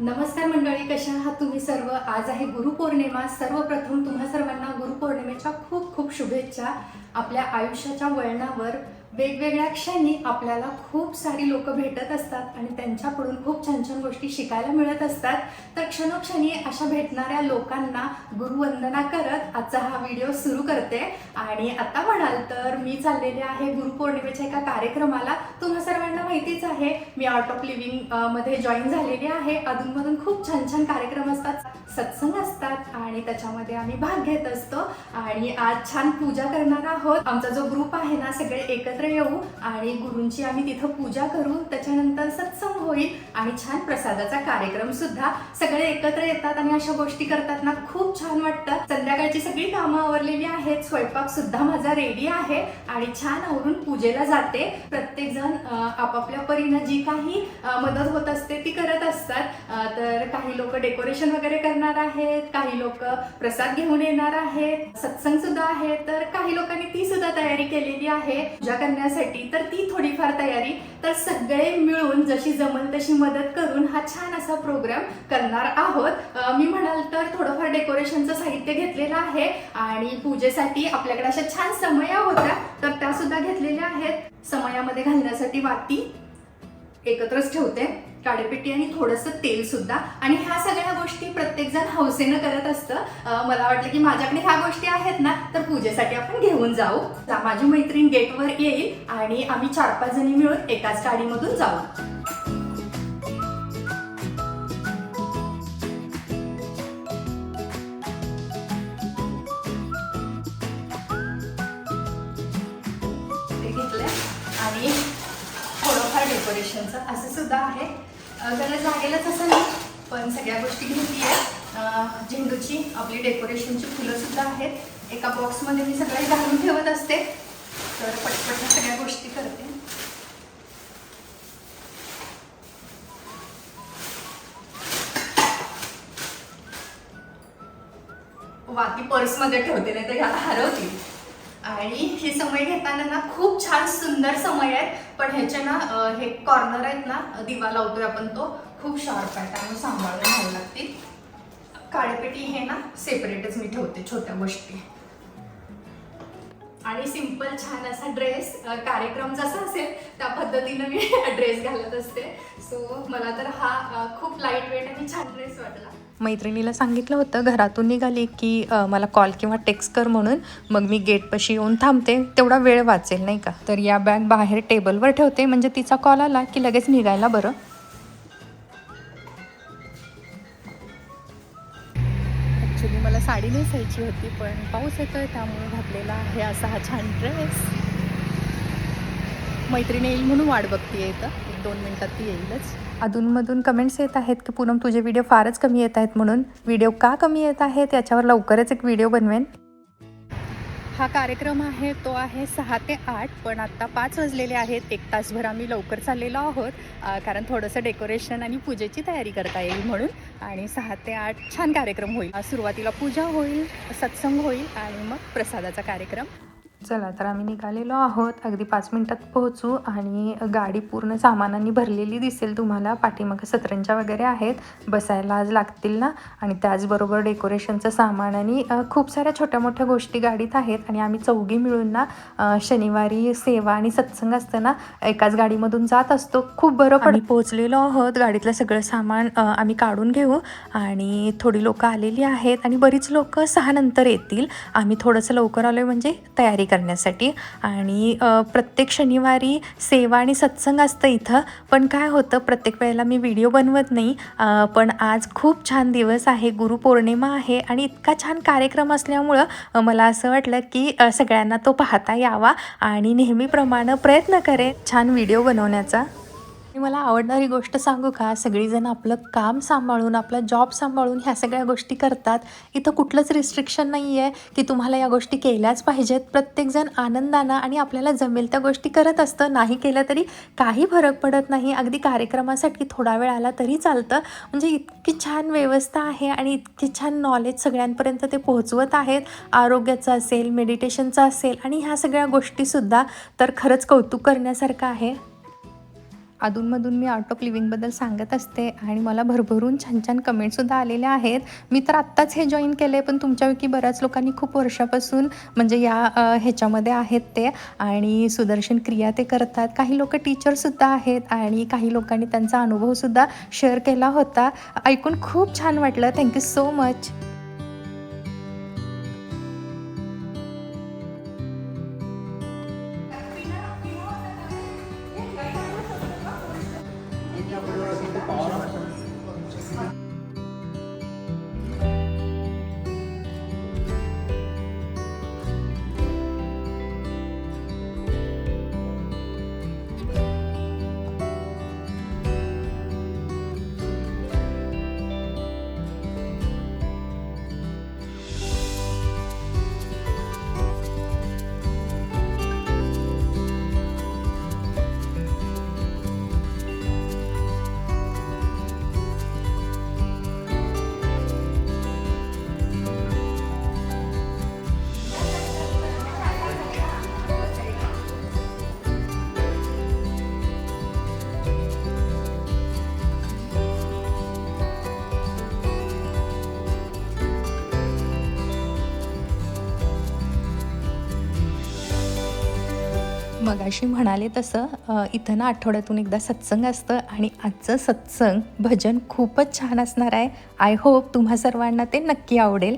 नमस्कार मंडळी कशा आहात तुम्ही सर्व? आज आहे गुरुपौर्णिमा. सर्वप्रथम तुम्हा सर्वांना गुरुपौर्णिमेच्या खूप खूप शुभेच्छा. आपल्या आयुष्याच्या वळणावर वेगवेगळ्या क्षणी आपल्याला खूप सारी लोक भेटत असतात आणि त्यांच्याकडून खूप छान छान गोष्टी शिकायला मिळत असतात. तर क्षणोक्षणी अशा भेटणाऱ्या लोकांना गुरुवंदना करत आजचा हा व्हिडिओ सुरू करते. आणि आता म्हणाल तर मी चाललेले आहे गुरुपौर्णिमेच्या एका कार्यक्रमाला. तुम्हा सर्वांना माहितीच आहे मी आर्ट ऑफ लिव्हिंगमध्ये जॉईन झालेली आहे. अधूनमधून खूप छान छान कार्यक्रम असतात सत्संग असतात आणि त्याच्यामध्ये आम्ही भाग घेत असतो. आणि आज छान पूजा करणार आहोत. आमचा जो ग्रुप आहे ना सगळे एकत्र येऊ आणि गुरूंची आम्ही तिथं पूजा करू. त्याच्यानंतर सत्संग होईल आणि छान प्रसादाचा कार्यक्रम सुद्धा. सगळे एकत्र येतात आणि अशा गोष्टी करतात ना खूप छान वाटतं. संध्याकाळची सगळी कामं आवरलेली आहेत. स्वयंपाक सुद्धा माझा रेडी आहे आणि छान आवरून पूजेला जाते. प्रत्येक जण आपापल्या परीनं जी काही मदत होत असते ती करत असतात. तर काही लोक डेकोरेशन वगैरे करणार आहेत काही लोक प्रसाद घेऊन येणार आहेत. सत्संग सुद्धा आहे तर काही लोकांनी ती सुद्धा तयारी केलेली आहे. पूजा करण्यासाठी तर ती थोडीफार तयारी. तर सगळे मिळून जशी जमल तशी मदत करून हा छान असा प्रोग्राम करणार आहोत. मी म्हणाल तर थोडंफार डेकोरेशनचं साहित्य घेतलेलं आहे आणि पूजेसाठी आपल्याकडे अशा छान समया होत्या तर त्या सुद्धा घेतलेल्या आहेत. समयामध्ये घालण्यासाठी वाती एकत्रच ठेवते. काडेपिटी आणि थोडंसं तेल सुद्धा. आणि ह्या सगळ्या गोष्टी प्रत्येकजण हौसेनं करत असतं. मला वाटलं की माझ्याकडे ह्या गोष्टी आहेत ना तर पूजेसाठी आपण घेऊन जाऊ. माझी मैत्रीण गेटवर येईल आणि आम्ही चार पाच जणी मिळून एकाच गाडीमधून जाऊ. सुद्धा आहे. अं, लागेलच असं नाही पण सगळ्या गोष्टी घेतली आहे. झेंडूची आपली डेकोरेशनची फुलं सुद्धा आहेत. एका बॉक्समध्ये मी सगळे घालून ठेवत असते. तर पटपट सगळ्या गोष्टी करते. वाती पर्समध्ये ठेवते नाही तर ह्याला हरवतील. आणि हे समय घेताना ना खूप छान सुंदर समय आहेत. पण ह्याचे ना हे कॉर्नर आहेत ना दिवा लावतोय आपण तो खूप शार्प आहे त्यामुळे सांभाळून घ्यावं लागतील. काळेपेटी हे ना सेपरेटच मी ठेवते छोट्या गोष्टी. आणि सिंपल छान असा ड्रेस कार्यक्रम जसा असेल त्या पद्धतीनं मी ड्रेस घालत असते. सो मला तर हा खूप लाइट वेट आणि छान ड्रेस वाटला. मैत्रिणीला सांगितलं होतं घरातून निघाली की मला कॉल किंवा टेक्स्ट कर म्हणून मग मी गेटपाशी येऊन थांबते तेवढा वेळ वाचेल नाही का? तर या बॅग बाहेर टेबलवर ठेवते म्हणजे तिचा कॉल आला की लगेच निघायला बरं. साडी नेसायची होती पण पाऊस येतोय त्यामुळे घातलेला आहे असा हा छान ड्रेस मैत्रिणी येईल म्हणून वाट बघते इथं. एक दोन मिनटात ती येईलच. अधूनमधून कमेंट्स येत आहेत की पूनम तुझे व्हिडिओ फारच कमी येत आहेत म्हणून. व्हिडिओ का कमी येत आहेत? याच्यावर लवकरच एक व्हिडिओ बनवेन. हा कार्यक्रम आहे तो आहे सहा ते आठ पण आत्ता पाच वाजलेले आहेत. एक तासभर आम्ही लवकर चाललेलो आहोत कारण थोडंसं डेकोरेशन आणि पूजेची तयारी करता येईल म्हणून. आणि सहा ते आठ छान कार्यक्रम होईल. सुरुवातीला पूजा होईल सत्संग होईल आणि मग प्रसादाचा कार्यक्रम. चला तर आम्ही निघालेलो आहोत. अगदी पाच मिनटात पोहोचू आणि गाडी पूर्ण सामानांनी भरलेली दिसेल तुम्हाला. पाठीमागं सतरंजा वगैरे आहेत. बसायला आज लागतील ना? आणि त्याचबरोबर डेकोरेशनचं सामान आणि खूप साऱ्या छोट्या मोठ्या गोष्टी गाडीत आहेत. आणि आम्ही चौघी मिळून ना शनिवारी सेवा आणि सत्संग असताना एकाच गाडीमधून जात असतो. खूप बरं पड पोहोचलेलो आहोत. गाडीतलं सगळं सामान आम्ही काढून घेऊ. आणि थोडी लोकं आलेली आहेत आणि बरीच लोकं सहा नंतर येतील. आम्ही थोडंसं लवकर आलो म्हणजे तयारी करण्यासाठी. आणि प्रत्येक शनिवारी सेवा आणि सत्संग असतं इथं. पण काय होतं प्रत्येक वेळेला मी व्हिडिओ बनवत नाही. पण आज खूप छान दिवस आहे. गुरुपौर्णिमा आहे आणि इतका छान कार्यक्रम असल्यामुळं मला असं वाटलं की सगळ्यांना तो पाहता यावा. आणि नेहमीप्रमाणे प्रयत्न करेन छान व्हिडिओ बनवण्याचा. आणि मला आवडणारी गोष्ट सांगू का? सगळीजण आपलं काम सांभाळून आपला जॉब सांभाळून ह्या सगळ्या गोष्टी करतात. इथं कुठलंच रिस्ट्रिक्शन नाही आहे की तुम्हाला या गोष्टी केल्याच पाहिजेत. प्रत्येकजण आनंदानं आणि आपल्याला जमेल त्या गोष्टी करत असतं. नाही केलं तरी काही फरक पडत नाही. अगदी कार्यक्रमासाठी थोडा वेळ आला तरी चालतं. म्हणजे इतकी छान व्यवस्था आहे आणि इतकी छान नॉलेज सगळ्यांपर्यंत ते पोहोचवत आहेत. आरोग्याचं असेल मेडिटेशनचं असेल आणि ह्या सगळ्या गोष्टीसुद्धा तर खरंच कौतुक करण्यासारखं आहे. अधूनमधून मी आर्ट ऑफ लिव्हिंगबद्दल सांगत असते आणि मला भरभरून छान छान कमेंटसुद्धा आलेल्या आहेत. मी तर आत्ताच हे जॉईन केलं आहे पण तुमच्यापैकी बऱ्याच लोकांनी खूप वर्षापासून म्हणजे या ह्याच्यामध्ये आहेत ते आणि सुदर्शन क्रिया ते करतात. काही लोक टीचरसुद्धा आहेत आणि काही लोकांनी त्यांचा अनुभवसुद्धा शेअर केला होता. ऐकून खूप छान वाटलं. थँक्यू सो मच मगाशी म्हणाले तसं इथं ना आठवड्यातून एकदा सत्संग असतं आणि आजचं सत्संग भजन खूपच छान असणार आहे. आय होप तुम्हा सर्वांना ते नक्की आवडेल.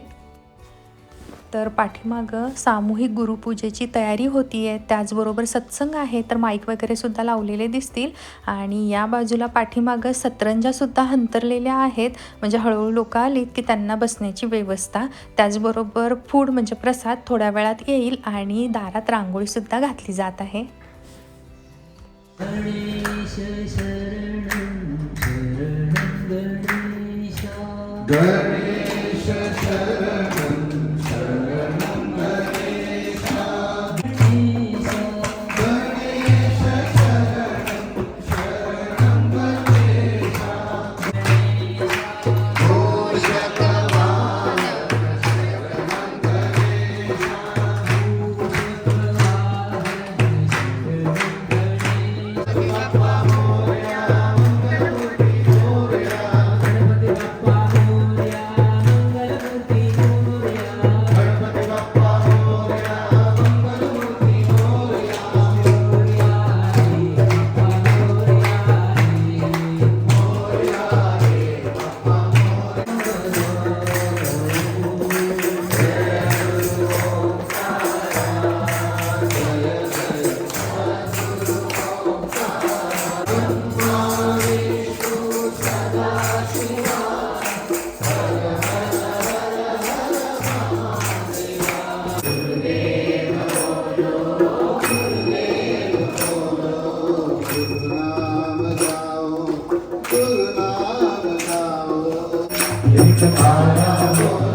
तर पाठीमागं सामूहिक गुरुपूजेची तयारी होती आहे त्याचबरोबर सत्संग आहे तर माईक वगैरे सुद्धा लावलेले दिसतील. आणि या बाजूला पाठीमागं सतरंजासुद्धा हंतरलेल्या आहेत. म्हणजे हळूहळू लोक आलीत की त्यांना बसण्याची व्यवस्था. त्याचबरोबर फूड म्हणजे प्रसाद थोड्या वेळात येईल आणि दारात रांगोळीसुद्धा घातली जात आहे. गणेश शरणं शरणं गणेशा. गणेश एक तारा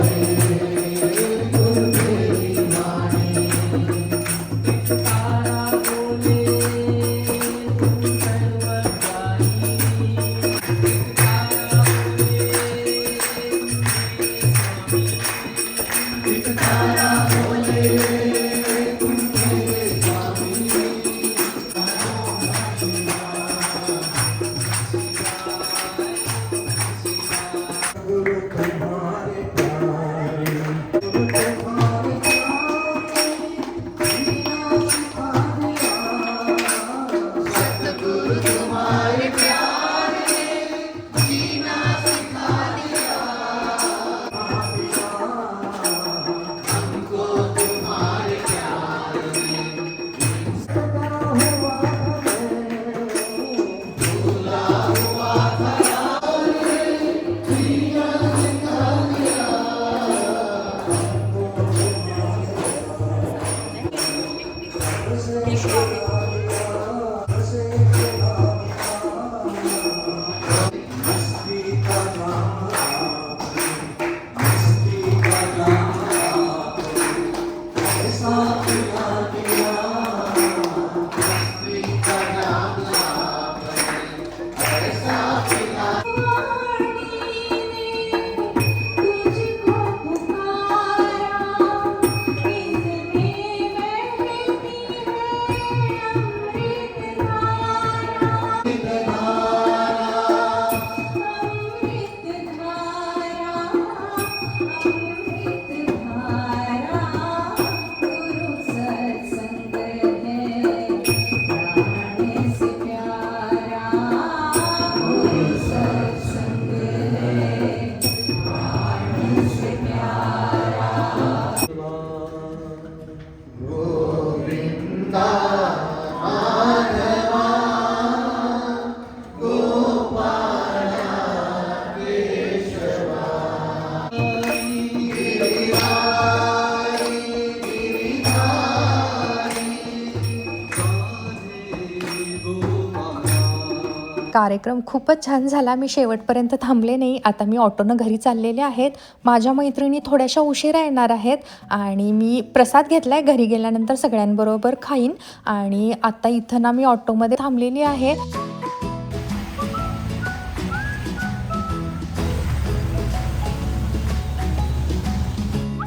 कार्यक्रम खूपच छान झाला. मी शेवटपर्यंत थांबले नाही. आता मी ऑटोनं घरी चाललेले आहेत. माझ्या मैत्रिणी थोड्याशा उशिरा येणार आहेत आणि मी प्रसाद घेतला आहे घरी गेल्यानंतर सगळ्यांबरोबर खाईन. आणि आता इथं ना मी ऑटोमध्ये थांबलेली आहे.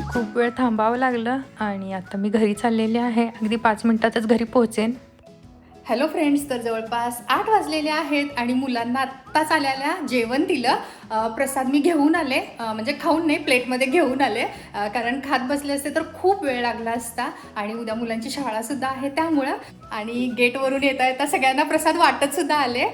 खूप वेळ थांबावं लागलं आणि आता मी घरी चाललेले आहे. अगदी पाच मिनटातच घरी पोहोचेन. हॅलो फ्रेंड्स तर जवळपास आठ वाजलेले आहेत आणि मुलांना आत्ताच आल्याला जेवण दिलं. प्रसाद मी घेऊन आले. म्हणजे खाऊन नाही प्लेटमध्ये घेऊन आले. कारण खात बसले असते तर खूप वेळ लागला असता आणि उद्या मुलांची शाळासुद्धा आहे त्यामुळं आणि गेटवरून येता येता सगळ्यांना प्रसाद वाटत सुद्धा आले.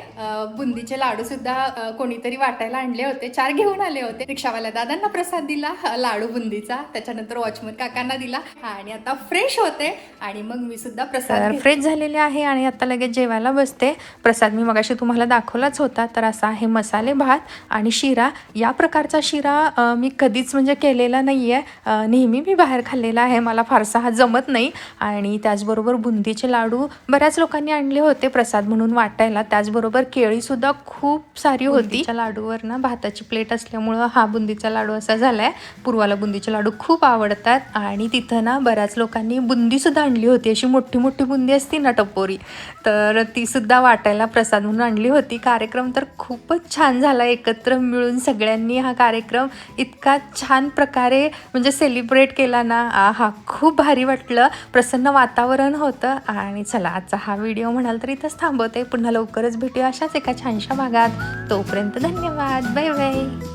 बुंदीचे लाडूसुद्धा अं, कोणीतरी वाटायला आणले होते. चार घेऊन आले होते. रिक्षावाल्या दादांना प्रसाद दिला लाडू बुंदीचा. त्याच्यानंतर वॉचमन काकांना दिला. आणि आता फ्रेश होते. आणि मग मी सुद्धा प्रसाद. फ्रेश झालेले आहे आणि आता लगेच जेवायला बसते. प्रसाद मी मगाशी तुम्हाला दाखवलाच होता. तर असा आहे मसाले भात आणि शिरा. या प्रकारचा शिरा मी कधीच म्हणजे केलेला नाही आहे नेहमी मी बाहेर खाल्लेला आहे. मला फारसा हा जमत नाही. आणि त्याचबरोबर बुंदीचे लाडू बऱ्याच लोकांनी आणले होते प्रसाद म्हणून वाटायला. त्याचबरोबर केळीसुद्धा खूप सारी होती. त्या लाडूवर ना भाताची प्लेट असल्यामुळं हा बुंदीचा लाडू असा झाला आहे पूर्वाला बुंदीचे लाडू खूप आवडतात. आणि तिथं ना बऱ्याच लोकांनी बुंदीसुद्धा आणली होती. अशी मोठी मोठी बुंदी असती ना टपोरी. तर तीसुद्धा वाटायला प्रसाद म्हणून आणली होती. कार्यक्रम तर खूपच छान झाला. एकत्र मिळून सगळ्यांनी हा कार्यक्रम इतका छान प्रकारे म्हणजे सेलिब्रेट केला ना आ हा खूप भारी वाटलं. प्रसन्न वातावरण होतं. आणि चला आजचा हा व्हिडिओ म्हणाल तर इथंच थांबवते. पुन्हा लवकरच भेटूया अशाच एका छानशा भागात. तोपर्यंत धन्यवाद. Bye bye.